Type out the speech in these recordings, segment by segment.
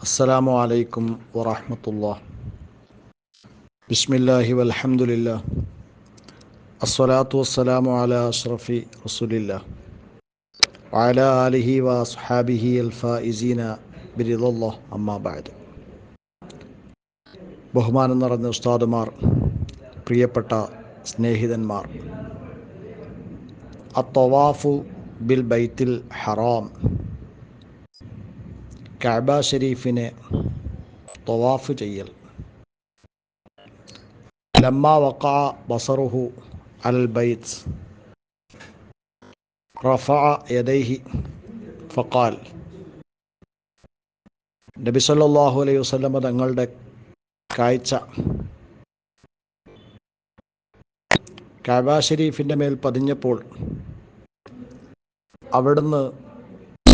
السلام عليكم ورحمة الله بسم الله والحمد لله الصلاة والسلام على أشرف رسول الله وعلى آله وأصحابه الفائزين برضا الله أما بعد ബഹുമാനം നിറഞ്ഞ ഉസ്താദുമാർ പ്രിയപ്പെട്ട സ്നേഹിതന്മാർ അത്തവാഫു ബിൽ ബൈത്തിൽ ഹറാം കഅബ ഷരീഫിനെ തവാഫ് ചെയ്യൽ. ലമ്മ വക്ക ബസറുഹു അൽ ബൈത്ത്. റഫ യദൈഹി ഫക്കാൽ നബി സല്ലാഹു അലൈഹി വസ്ലമ തങ്ങളുടെ കാഴ്ച. കഅബ ഷരീഫിന്റെ മേൽ പതിഞ്ഞപ്പോൾ അവിടുന്ന്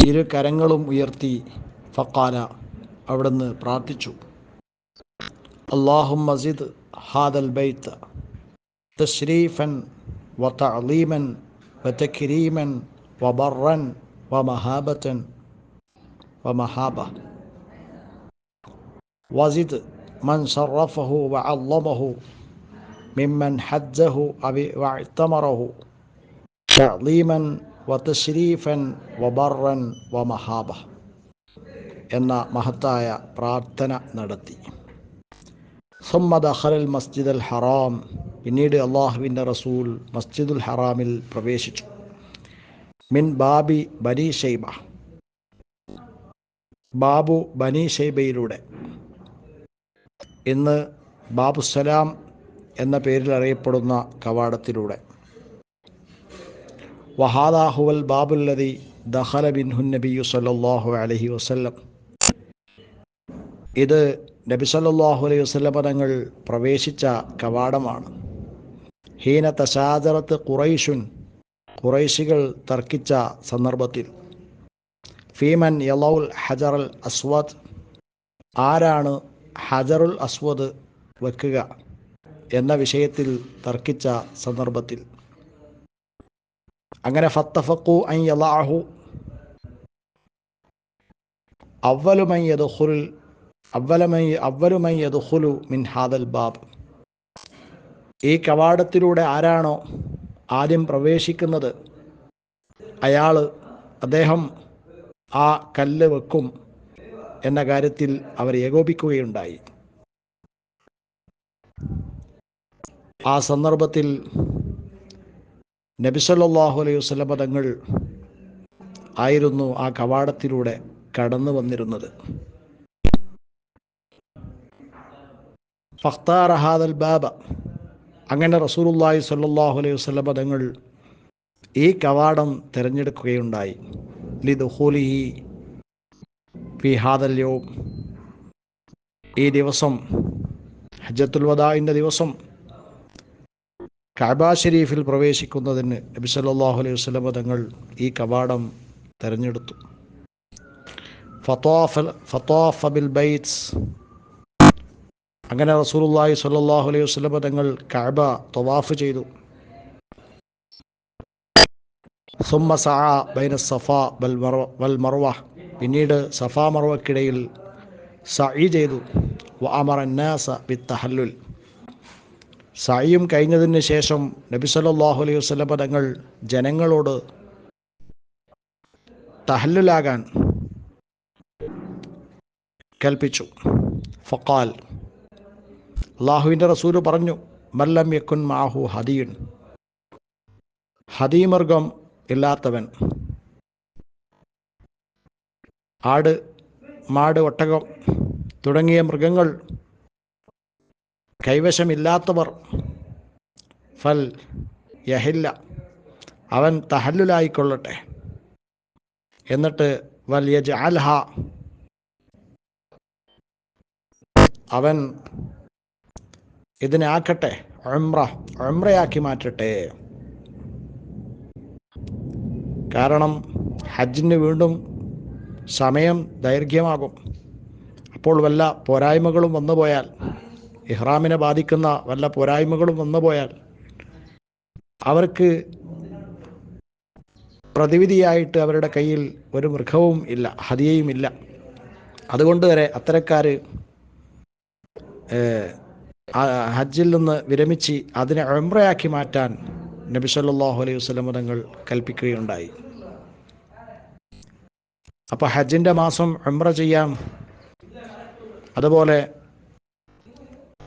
ഇരു കരങ്ങളും ഉയർത്തി ഫക്കാല അവിടുന്ന് പ്രാർത്ഥിച്ചു അള്ളാഹു മസിദ് ഹാദൽ ബൈത്ത് തശ്രീഫൻ വ തഅലീമൻ വ തക്രീമൻ വ ബറൻ വ മഹാബത്തൻ വ മഹാബ വസിദ് من شرفه وعظمه ممن حجه واعتمره تعظيما وتشريفا وبرا ومهابة എന്ന മഹത്തായ പ്രാർത്ഥന നടത്തി. സുമ്മദ് അഹറൽ മസ്ജിദ് അൽ ഹറാം പിന്നീട് അള്ളാഹുവിന്റെ റസൂൽ മസ്ജിദുൽ ഹറാമിൽ പ്രവേശിച്ചു. മിൻ ബാബി ബനി ഷൈബ. ബാബു ബനി ഷൈബയിലൂടെ. ഇന്ന് ബാബു സലാം എന്ന പേരിൽ അറിയപ്പെടുന്ന കവാടത്തിലൂടെ. വഹാദാഹുവൽ ബാബുല്ലതി ദഹല ബിൻഹു നബിയു സല്ലാഹു അലഹി വസ്ല്ലം. ഇത് നബി സല്ലല്ലാഹു അലൈഹി വസ്ലമ തങ്ങൾ പ്രവേശിച്ച കവാടമാണ്. ഹീന തശാദറത്ത് ഖുറൈഷുൻ ഖുറൈശികൾ തർക്കിച്ച സന്ദർഭത്തിൽ. ഫീമൻ യലൗൽ ഹജറുൽ അസ്വദ് ആരാണ് ഹജറുൽ അസ്വദ് വെക്കുക എന്ന വിഷയത്തിൽ തർക്കിച്ച സന്ദർഭത്തിൽ. അങ്ങനെ ഫത്തഫക്കു അൻ യലാഹു അവലുമൻ യദുഖുൽ യദുഖുലു മിൻ ഹാദൽ ബാബ്. ഈ കവാടത്തിലൂടെ ആരാണോ ആദ്യം പ്രവേശിക്കുന്നത്? അയാൾ അദ്ദേഹം ആ കല്ല് വെക്കും എന്ന കാര്യത്തിൽ അവർ ഏകോപിക്കുകയുണ്ടായി. ആ സന്ദർഭത്തിൽ നബിസല്ലാഹു അലൈഹി വസ്ലമ തങ്ങൾ ആയിരുന്നു ആ കവാടത്തിലൂടെ കടന്നു വന്നിരുന്നത്. ഫഖ്താർ ബാബ അങ്ങനെ റസൂലുല്ലാഹി സല്ലാഹു അലൈഹി വസ്ലം തങ്ങൾ ഈ കവാടം തിരഞ്ഞെടുക്കുകയുണ്ടായി. ലിദുഹൂലിഹി ഫി ഹാദൽ യോം ഈ ദിവസം ഹജ്ജത്തുൽ വദാഇന്റെ ദിവസം കഅബ ഷരീഫിൽ പ്രവേശിക്കുന്നതിന് നബി സല്ലല്ലാഹു അലൈഹി വസല്ലം തങ്ങൾ ഈ കവാടം തിരഞ്ഞെടുത്തു. ഫത്തോഫ ബിൽ ബൈറ്റ്സ് അങ്ങനെ റസൂലുള്ളാഹി സ്വല്ലല്ലാഹു അലൈഹി വസല്ലം തങ്ങൾ കഅബ തവാഫ് ചെയ്തു. സുമ്മ സഅ ബൈന സഫ ബൽ വൽ മർവ. പിന്നീട് സഫ മർവക്കിടയിൽ സഈ ചെയ്തു. വ അമറ നാസ ബിത്തഹല്ലുൽ സായിയും കഴിഞ്ഞതിന് ശേഷം നബി സല്ലല്ലാഹു അലൈഹി വസല്ലം തങ്ങൾ ജനങ്ങളോട് തഹല്ലുലാകാൻ കൽപ്പിച്ചു. ഫക്കാൽ അള്ളാഹുവിന്റെ റസൂൽ പറഞ്ഞു മല്ലം യക്കുൻ മാഹു ഹദീൻ. ഹദീമർഗം ഇല്ലാത്തവൻ. ആട് മാട് ഒട്ടകം തുടങ്ങിയ മൃഗങ്ങൾ കൈവശമില്ലാത്തവർ. ഫൽ യഹില്ല. അവൻ തഹല്ലുലായിക്കൊള്ളട്ടെ. എന്നിട്ട് വൽ യജ് അൽഹ അവൻ ഇതിനാക്കട്ടെ. ഒമ്ര ഒമ്രയാക്കി മാറ്റട്ടെ. കാരണം ഹജ്ജിന് വീണ്ടും സമയം ദൈർഘ്യമാകും. അപ്പോൾ വല്ല പോരായ്മകളും വന്നുപോയാൽ ഇഹ്റാമിനെ ബാധിക്കുന്ന വല്ല പോരായ്മകളും വന്നുപോയാൽ അവർക്ക് പ്രതിവിധിയായിട്ട് അവരുടെ കയ്യിൽ ഒരു മൃഗവും ഇല്ല ഹതിയയും ഇല്ല. അതുകൊണ്ട് വരെ അത്തരക്കാർ ഹജ്ജിൽ നിന്ന് വിരമിച്ച് അതിനെ ഉംറയാക്കി മാറ്റാൻ നബി സല്ലാഹു അലൈഹി വസ്ലമ തങ്ങൾ കൽപ്പിക്കുകയുണ്ടായി. അപ്പോൾ ഹജ്ജിന്റെ മാസം ഉംറ ചെയ്യാം. അതുപോലെ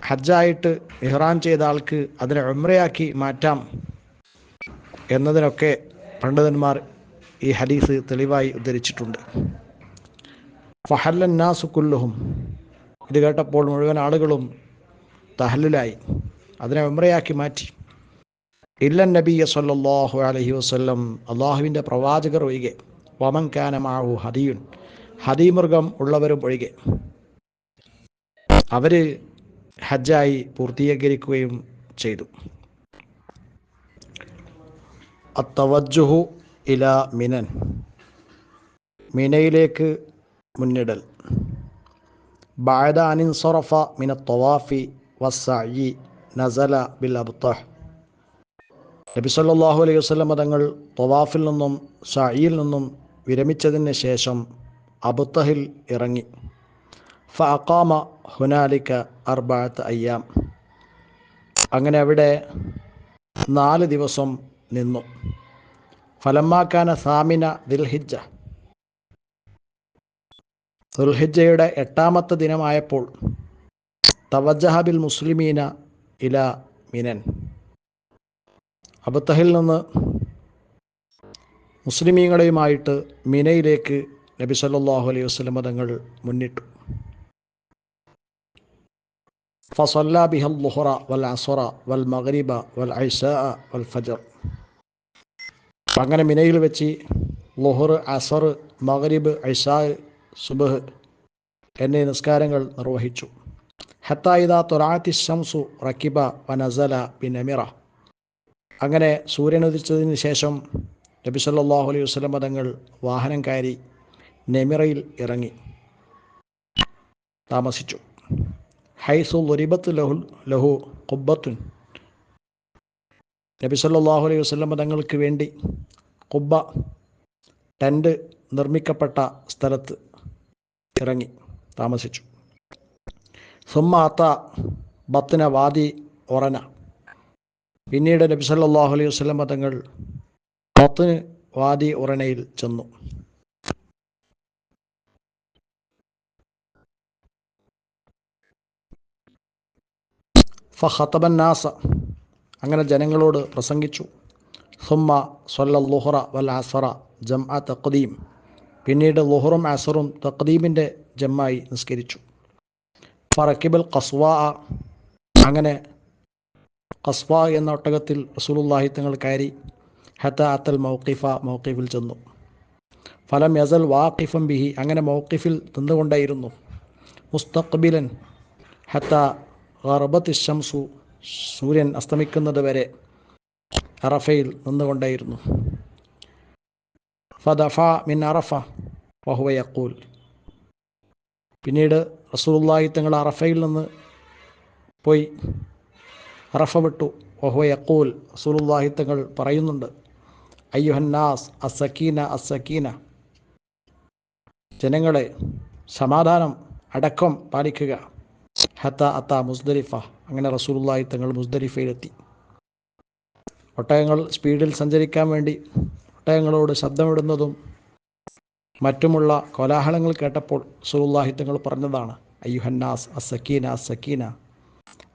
ഹജ്ജായിട്ട് ഇഹ്റാം ചെയ്ത ആൾക്ക് അതിനെ ഉംറയാക്കി മാറ്റാം എന്നതിനൊക്കെ പണ്ഡിതന്മാർ ഈ ഹദീസ് തെളിവായി ഉദ്ധരിച്ചിട്ടുണ്ട്. ഫഹല്ലൻ നാസു കുല്ലുഹും. ഇത് കേട്ടപ്പോൾ മുഴുവൻ ആളുകളും തഹല്ലിലായി. അതിനെ ഉമ്രയാക്കി മാറ്റി. ഇല്ല നബിയ സല്ലല്ലാഹു അലഹി വസല്ലം അള്ളാഹുവിന്റെ പ്രവാചകർ ഒഴികെ. വമൻ കാനമാഹു ഹദിയുൻ. ഹദീമൃഗം ഉള്ളവരും ഒഴികെ. അവർ ഹജ്ജായി പൂർത്തീകരിക്കുകയും ചെയ്തു. അത്തവജുഹു ഇല മിനൻ. മിനയിലേക്ക് മുന്നിടൽ. ബാദ അനിൻ മിന തൊവാഫി വസ്സയി നസല ബിൽ അബ്തഹ്. നബി സല്ലല്ലാഹു അലൈഹി വസല്ലം തങ്ങൾ തൊവാഫിൽ നിന്നും സയിൽ നിന്നും വിരമിച്ചതിന് ശേഷം അബുത്തഹിൽ ഇറങ്ങി. ഫാമ ഹുനാലിക്ക അർബാത്ത് അയ്യാം. അങ്ങനെ അവിടെ നാല് ദിവസം നിന്നു. ഫലമാക്കാന സാമിന ദിൽഹിജ ദുൽഹിജയുടെ എട്ടാമത്തെ ദിനമായപ്പോൾ തവജഹബിൽ മുസ്ലിമീന ഇല മിനൻ. അബത്തഹിൽ നിന്ന് മുസ്ലിമീങ്ങളെയുമായിട്ട് മിനയിലേക്ക് നബി സല്ലാഹു അലൈഹി വസ്ലം തങ്ങൾ മുന്നിട്ടു. ഫസല്ല ബിഹൽ ലുഹറ വൽ അസുറ വൽ മഗ്രിബ വൽ ഐസ വൽ ഫജർ. അങ്ങനെ മിനയിൽ വെച്ച് ലുഹർ അസർ മഗ്രിബ് ഐസാ സുബഹ് എന്നീ നിസ്കാരങ്ങൾ നിർവഹിച്ചു. വനസല അങ്ങനെ സൂര്യൻ ഉദിച്ചതിന് ശേഷം നബി സല്ലല്ലാഹു അലൈഹി വസല്ലം തങ്ങൾ വാഹനം കയറി നെമിറയിൽ ഇറങ്ങി. താമസിച്ചു. ഹൈസു ലുരിബത്ത് ലഹുൽ ലഹു കുബ്ബത്തുൻ നബി സല്ലല്ലാഹു അലൈഹി വസല്ലം തങ്ങൾക്ക് വേണ്ടി കുബ്ബ ടെന്റ് നിർമ്മിക്കപ്പെട്ട സ്ഥലത്ത് ഇറങ്ങി താമസിച്ചു. സുമ്മാത്ത ബത്തിന വാദി ഒറന. പിന്നീട് നബി സല്ലല്ലാഹു അലൈഹി വസ്ലം തങ്ങൾ ബത്തിന് വാദി ഉറനയിൽ ചെന്നു. ഫഹത്തബൻ നാസ. അങ്ങനെ ജനങ്ങളോട് പ്രസംഗിച്ചു. സുമ്മ സൊല്ലുഹറ വൽ അസറ ജം അ തക്കദീം പിന്നീട് ലുഹറും അസറും തക്കദീമിന്റെ ജമ്മായി നിസ്കരിച്ചു. ഫറക്കിബൽ കസ്വാ അങ്ങനെ കസ്വ എന്ന ഒട്ടകത്തിൽ റസൂലുള്ളാഹി തങ്ങൾ കയറി. ഹത്ത അത്തൽ മൗക്കിഫ മൗക്കിഫിൽ ചെന്നു. ഫലം യസൽ വാക്കിഫം ബിഹി അങ്ങനെ മൗക്കിഫിൽ നിന്നുകൊണ്ടേയിരുന്നു. മുസ്തഖ്ബിലൻ ഹത്ത ഗർബത്ത് ഷംസു സൂര്യൻ അസ്തമിക്കുന്നത് വരെ അറഫയിൽ നിന്നുകൊണ്ടേയിരുന്നു. ഫദഫ മിൻ അറഫ വഹുവ യക്കൂൽ പിന്നീട് റസൂലുള്ളാഹി തങ്ങൾ അറഫയിൽ നിന്ന് പോയി. അറഫ വിട്ടു. ഓഹോ യക്കൂൽ റസൂലുള്ളാഹി തങ്ങൾ പറയുന്നുണ്ട് അയ്യുഹന്നാസ് അസക്കീന അസക്കീന ജനങ്ങളെ സമാധാനം അടക്കം പാലിക്കുക. ഹത്ത അത്ത മുസ്ദലിഫ. അങ്ങനെ റസൂലുള്ളാഹി തങ്ങൾ മുസ്ദലിഫയിലെത്തി. ഒട്ടകങ്ങൾ സ്പീഡിൽ സഞ്ചരിക്കാൻ വേണ്ടി ഒട്ടകങ്ങളോട് ശബ്ദമിടുന്നതും മറ്റുമുള്ള കോലാഹലങ്ങൾ കേട്ടപ്പോൾ റസൂലുള്ളാഹി തങ്ങൾ പറഞ്ഞതാണ് അയ്യുഹന്നാസ് അസക്കീന അസക്കീന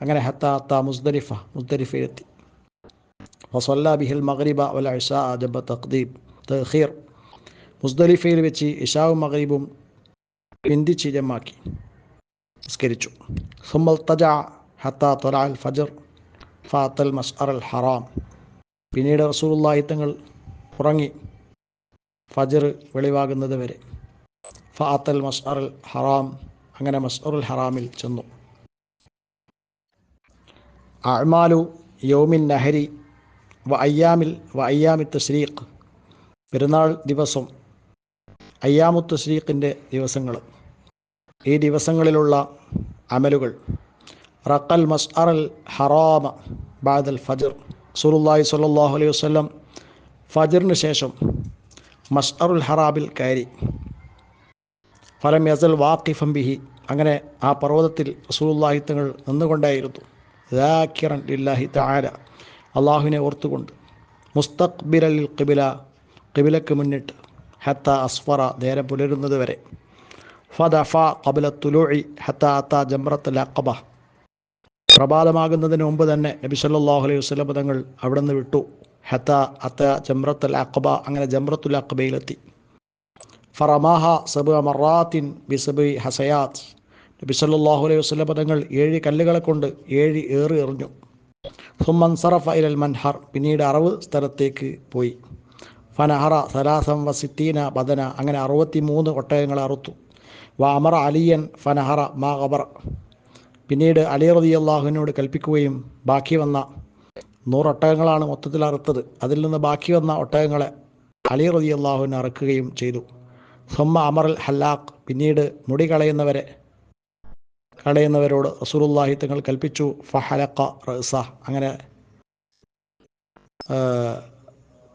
അങ്ങനെ ഹത്ത അത്ത മുസ്ദലിഫ മുസ്ദലിഫയിലെത്തി ഫസല്ല ബിഹിൽ മഗ്രിബ വൽ ഇഷാ ജബ തഖ്ദീബ് തഖീർ മുസ്ദലിഫയിൽ വെച്ച് ഇഷാവും മഗ്രീബും പിന്തിച്ച് ജമാക്കി നിസ്കരിച്ചു. സുമ്മൽ തജ ഹത്ത തൊലാൽ ഫജർ ഫാത്തൽ മസ്അർ അൽ ഹറാം. പിന്നീട് റസൂലുള്ളാഹി തങ്ങൾ ഉറങ്ങി ഫജർ വെളിവാകുന്നത് വരെ. ഫാത്തൽ മസ്അർ ഹറാം. അങ്ങനെ മസ്അറുൽ ഹറാമിൽ ചെന്നു. അഴ്മാലു യൗമിൻ നഹരി വ അയ്യാമിൽ വ അയ്യാമി ശ്രീഖ് പെരുന്നാൾ ദിവസം അയ്യാമു ശ്രീഖിന്റെ ദിവസങ്ങൾ. ഈ ദിവസങ്ങളിലുള്ള അമലുകൾ. റക്കൽ മസ്അറൽ ഹറാമ ബാദൽ ഫജർ. സുറുല്ലാഹി സ്വല്ലല്ലാഹു അലൈഹി വസല്ലം ഫജറിന് ശേഷം മസ്അറുൽ ഹറാബിൽ കയറി. ഫലം യസൽ വാക്കിഫം ബിഹി. അങ്ങനെ ആ പർവതത്തിൽ റസൂലുള്ളാഹി തങ്ങൾ നിന്നുകൊണ്ടായിരുന്നു. ദാക്കിറൻ ലില്ലാഹി തആല. അള്ളാഹുവിനെ ഓർത്തുകൊണ്ട്. മുസ്തഖ്ബിരൽ ഖിബില. ഖിബിലക്ക് മുന്നിട്ട്. ഹത്ത അസ്ഫറ നേരം പുലരുന്നത് വരെ. ഫദഫ കബില തുലൂഇ. ഹത്ത അത്ത ജംറത്തുൽ അഖബ. പ്രഭാതമാകുന്നതിന് മുമ്പ് തന്നെ നബി സല്ലല്ലാഹു അലൈഹി വസല്ലം തങ്ങൾ അവിടെ നിന്ന് വിട്ടു. ഹത്ത അത്ത ജംറത്തുൽ അഖബ അങ്ങനെ ജംറത്തുൽ അഖബയിലെത്തി. ഫറമാഹ സബ് മറാത്തിൻ ബിസബി ഹസയാത്ത്. നബി സല്ലാഹു അലൈഹി വസ്ലം പദങ്ങൾ ഏഴ് കല്ലുകളെ കൊണ്ട് ഏഴ് ഏറി എറിഞ്ഞു. സുമ്മൻ സറഫ് ഇലൽ മൻഹർ പിന്നീട് അറവ് സ്ഥലത്തേക്ക് പോയി. ഫനഹറ സലാസം വസിത്തീന ബദന അങ്ങനെ അറുപത്തി മൂന്ന് ഒട്ടകങ്ങളെ അറുത്തു. വ അമറ അലിയൻ ഫനഹറ മാ ഖബർ പിന്നീട് അലി റതി അള്ളാഹുവിനോട് കൽപ്പിക്കുകയും ബാക്കി വന്ന നൂറ് ഒട്ടകങ്ങളാണ് മൊത്തത്തിൽ അറുത്തത്. അതിൽ നിന്ന് ബാക്കി വന്ന ഒട്ടകങ്ങളെ അലി റതി അള്ളാഹുവിനെ അറക്കുകയും ചെയ്തു. സൊമ്മ അമറൽ ഹല്ലാഖ് പിന്നീട് മുടി കളയുന്നവരെ കളയുന്നവരോട് റസൂലുള്ളാഹി തങ്ങൾ കൽപ്പിച്ചു. ഫഹലക്ക റസ അങ്ങനെ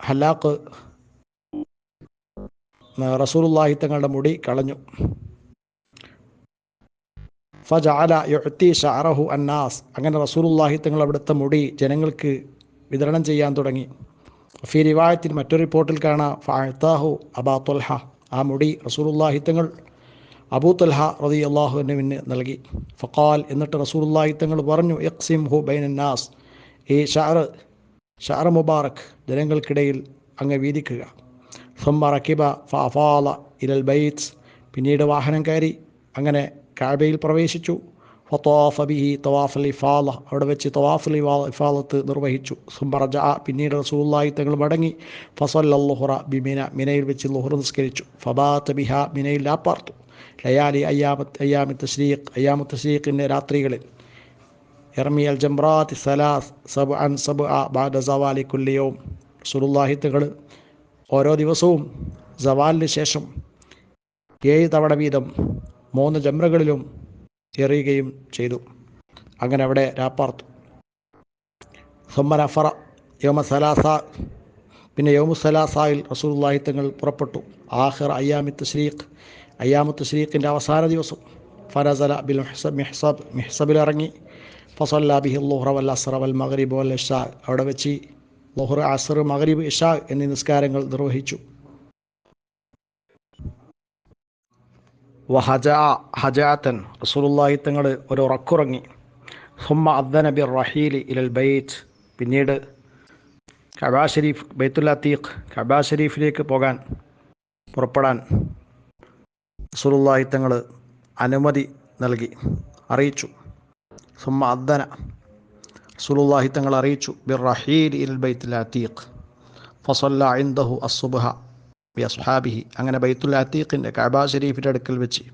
ഹല്ലാഖ് റസൂലുള്ളാഹി തങ്ങളുടെ മുടി കളഞ്ഞു. ഫജഅല യുഹത്തി ഷാറഹു അന്നാസ്. അങ്ങനെ റസൂലുള്ളാഹി തങ്ങൾ അവിടുത്തെ മുടി ജനങ്ങൾക്ക് വിതരണം ചെയ്യാൻ തുടങ്ങി. ഫി റിവായത്തിൽ മറ്റൊരു റിപ്പോർട്ടിൽ കാണാം. ഫാഹു അബാ തൊൽഹ. ആ മുടി റസൂലുള്ളാഹി തങ്ങൾ അബൂ തൊൽഹ റതി അള്ളാഹുവിന് നൽകി. ഫക്കാൽ എന്നിട്ട് റസൂലുള്ളാഹി തങ്ങൾ പറഞ്ഞു എക്സിം ഹു ബൈനന്നാസ്. ഈ ഷഅർ ഷഅർ മുബാറക് ജനങ്ങൾക്കിടയിൽ അങ്ങ് വീതിക്കുക. സുമ്മ റക്കിബ ഫാഫാല ഇലൽ ബൈറ്റ്സ് പിന്നീട് വാഹനം കയറി. അങ്ങനെ കാബയിൽ പ്രവേശിച്ചു. ഫത്തോഫ ബിഹി തവാഫൽ ഇഫാല അവിടെ വെച്ച് തവാഫുൽ ഇഫാലത്ത് നിർവഹിച്ചു. സുംബറജ പിന്നീട് റസൂല്ലായി തങ്ങൾ മടങ്ങി. ഫസൽ അല്ലുഹുറ ബിമിന മിനയിൽ വെച്ച് ലുഹുർ നിസ്കരിച്ചു. ഫബാത്ത് ബിഹ. മിനയിൽ ലാപ്പാർത്തു ലയാലി അയ്യാമത്ത് അയ്യാമി തശ്രീഖ് അയ്യാമു തശ്രീഖിന്റെ രാത്രികളിൽ. അൽ ജംറാത്ത് സലാസ് സബ് അൻ സബ് അ ബാദ സവാലി കുല്ലിയവും റസൂലുള്ളാഹി തങ്ങൾ ഓരോ ദിവസവും സവാലിന് ശേഷം ഏഴ് തവണ വീതം മൂന്ന് ജംറകളിലും എറിയുകയും ചെയ്തു. അങ്ങനെ അവിടെ രാപ്പാർത്തു. സമ്മനഫറ യോമ സലാസ പിന്നെ യോമു സലാസായിൽ തങ്ങൾ പുറപ്പെട്ടു. ആഹിർ അയ്യാമി തശ്രീഖ് അയ്യാമു തശ്രീഖിന്റെ അവസാന ദിവസം ഫനസല ബിൽ മെഹ്സബ് മിഹ്സബ് മിഹ്സബിൽ ഇറങ്ങി ഫസല്ല ബിഹി ലുഹ്റ വൽ അസറ വൽ മഗരീബ് വൽ ഇഷാ. അവിടെ വെച്ച് ലുഹ്റ അസർ മഗ്രിബ് ഇഷാ എന്നീ നിസ്കാരങ്ങൾ നിർവഹിച്ചു. വഹജ ഹജാത്തൻ റസൂലുള്ളാഹി തങ്ങൾ ഒരു ഉറക്കുറങ്ങി. സുമ്മ അദ്ദന ബിർ റഹീലി ഇലൽ ബൈറ്റ് പിന്നീട് കബാ ഷരീഫ് ബൈത്തുൽ തീഖ് കബാ ഷരീഫിലേക്ക് പോകാൻ പുറപ്പെടാൻ റസൂലുള്ളാഹി തങ്ങൾ അനുമതി നൽകി അറിയിച്ചു. സുമ്മ അദ്ദന റസൂലുള്ളാഹി തങ്ങൾ അറിയിച്ചു ബിർ റഹീൽ ഇൽ ബൈത്തുൽ തീഖ് ഫസല്ല ഇന്ദഹു അസുബഹ അസ്ഹാബിഹി അങ്ങനെ ബൈത്തുൽ അത്തീഖിന്റെ കഅബ ഷരീഫിന്റെ അടുക്കൽ വെച്ച്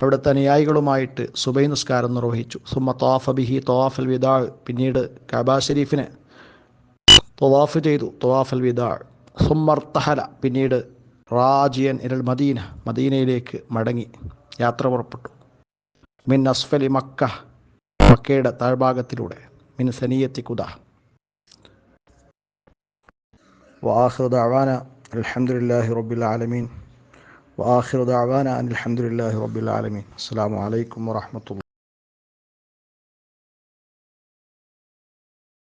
അവിടുത്തെ അനുയായികളുമായിട്ട് സുബൈ നിസ്കാരം നിർവഹിച്ചു. സുമ തോഫ് ബിഹി തോഫൽ വിദാൾ പിന്നീട് കഅബ ഷരീഫിനെ തൊവാഫ് ചെയ്തു തൊവാഫൽ വിദാൾ സുമർത്തഹല പിന്നീട് റാജിയൻ ഇരൽ മദീന മദീനയിലേക്ക് മടങ്ങി യാത്ര പുറപ്പെട്ടു. മിൻ അസ്ഫലി മക്ക മക്കയുടെ താഴ്ഭാഗത്തിലൂടെ മിൻ സനിയത്തി കുദ. വാഹൃദ അവാന الحمد لله رب العالمين. وآخر دعوانا أن الحمد لله رب العالمين. السلام عليكم ورحمة الله.